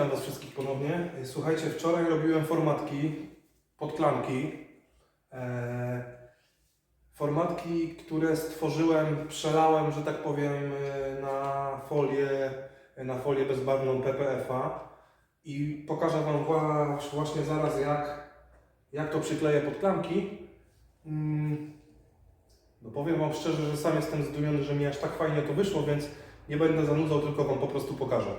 Witam Was wszystkich ponownie. Słuchajcie, wczoraj robiłem formatki, podklamki. E, formatki, które stworzyłem, przelałem, że tak powiem, e, na folię, na folię bezbarwną PPF-a i pokażę Wam wła- właśnie zaraz, jak, jak to przykleję podklamki. Mm, No powiem Wam szczerze, że sam jestem zdumiony, że mi aż tak fajnie to wyszło, więc nie będę zanudzał, tylko Wam po prostu pokażę.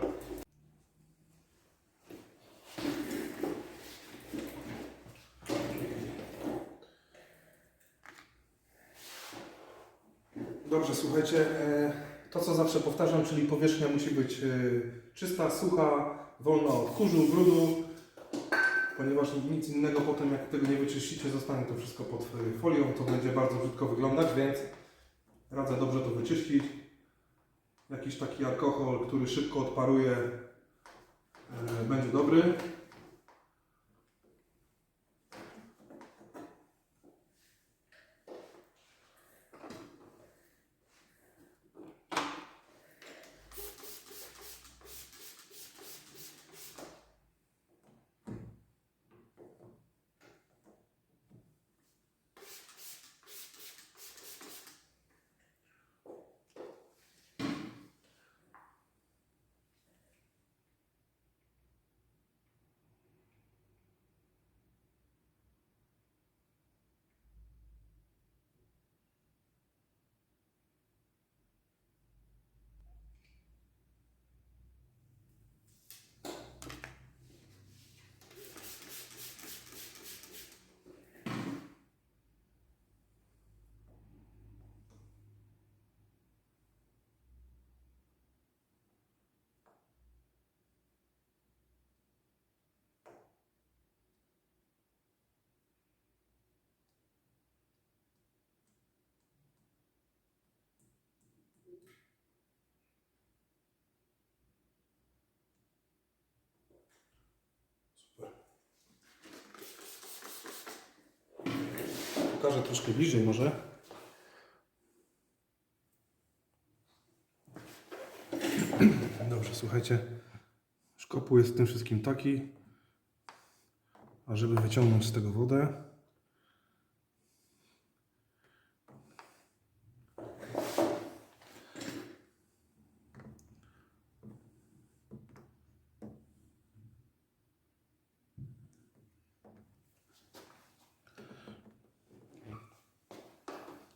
Dobrze, słuchajcie, e, to co zawsze powtarzam, czyli powierzchnia musi być e, czysta, sucha, wolna od kurzu, brudu, ponieważ nic innego potem jak tego nie wyczyścicie, zostanie to wszystko pod e, folią, to będzie bardzo brzydko wyglądać, więc radzę dobrze to wyczyścić. Jakiś taki alkohol, który szybko odparuje, będzie dobry. Pokażę troszkę bliżej może. Dobrze, słuchajcie. Szkopuł jest tym wszystkim taki, a żeby wyciągnąć z tego wodę,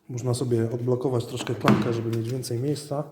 można sobie odblokować troszkę klamkę, żeby mieć więcej miejsca.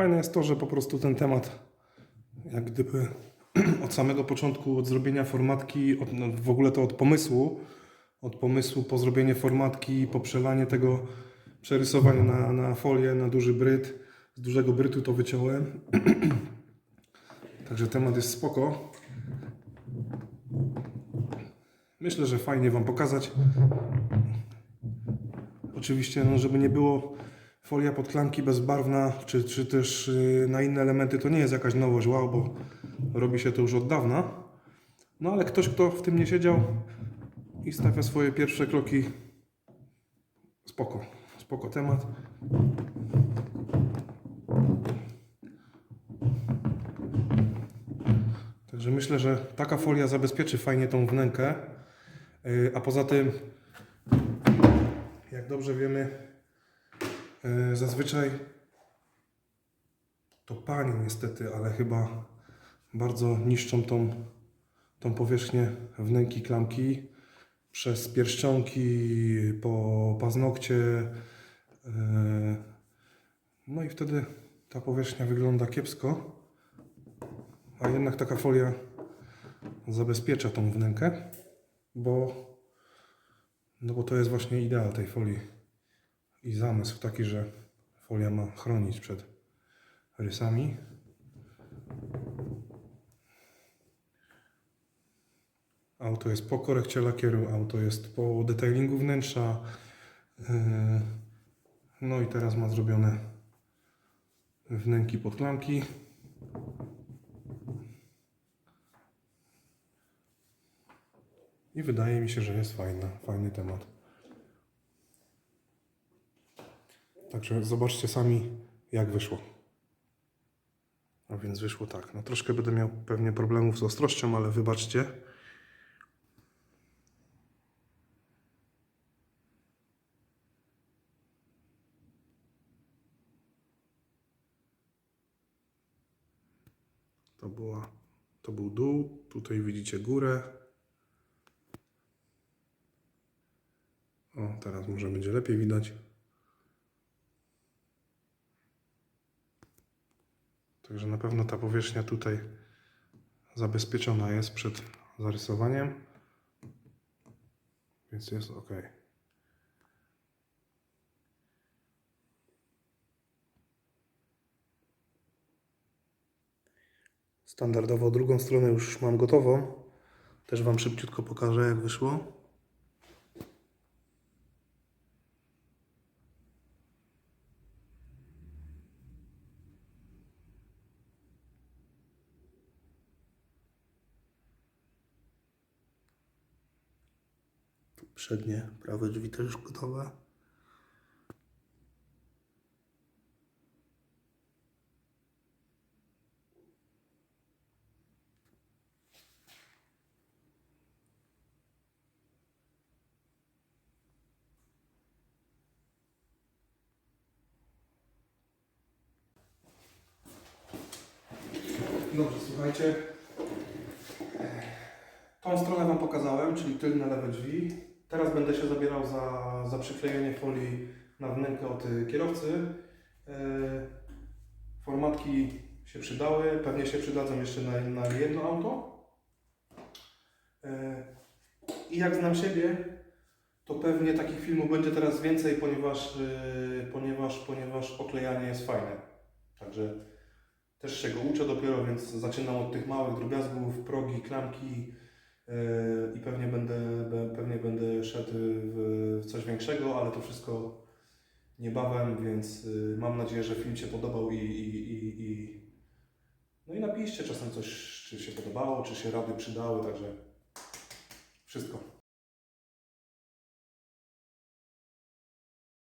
Fajne jest to, że po prostu ten temat, jak gdyby od samego początku, od zrobienia formatki, od, no, w ogóle to od pomysłu, od pomysłu po zrobienie formatki, po przelanie tego, przerysowanie na, na folię, na duży bryt. Z dużego brytu to wyciąłem. Także temat jest spoko. Myślę, że fajnie Wam pokazać. Oczywiście, no, żeby nie było folia podklamki bezbarwna, czy, czy też y, na inne elementy, to nie jest jakaś nowość, wow, bo robi się to już od dawna. No ale ktoś, kto w tym nie siedział i stawia swoje pierwsze kroki, spoko, spoko temat. Także myślę, że taka folia zabezpieczy fajnie tą wnękę. Y, A poza tym, jak dobrze wiemy, zazwyczaj to panie niestety, ale chyba bardzo niszczą tą, tą powierzchnię wnęki klamki przez pierścionki, po paznokcie. y, No i wtedy ta powierzchnia wygląda kiepsko, a jednak taka folia zabezpiecza tą wnękę, bo, no bo to jest właśnie idea tej folii i zamysł taki, że folia ma chronić przed rysami. Auto jest po korekcie lakieru, auto jest po detailingu wnętrza. Yy, No i teraz ma zrobione wnęki pod klamki. I wydaje mi się, że jest fajna, fajny temat. Także zobaczcie sami, jak wyszło. A więc wyszło tak. No troszkę będę miał pewnie problemów z ostrością, ale wybaczcie. To była, to był dół, tutaj widzicie górę. O, teraz może będzie lepiej widać. Także na pewno ta powierzchnia tutaj zabezpieczona jest przed zarysowaniem. Więc jest ok. Standardowo drugą stronę już mam gotową. Też Wam szybciutko pokażę jak wyszło. Przednie, prawe drzwi też gotowe. Dobrze, słuchajcie. Tą stronę Wam pokazałem, czyli tylne lewe drzwi. Teraz będę się zabierał za, za przyklejenie folii na wnękę od y, kierowcy. E, Formatki się przydały, pewnie się przydadzą jeszcze na, na jedno auto. E, I jak znam siebie, to pewnie takich filmów będzie teraz więcej, ponieważ, y, ponieważ, ponieważ oklejanie jest fajne. Także też się go uczę dopiero, więc zaczynam od tych małych drobiazgów, progi, klamki i pewnie będę, pewnie będę szedł w, w coś większego, ale to wszystko niebawem, więc yy, mam nadzieję, że film się podobał i, i, i, i no i napiszcie czasem coś, czy się podobało, czy się rady przydały, także wszystko.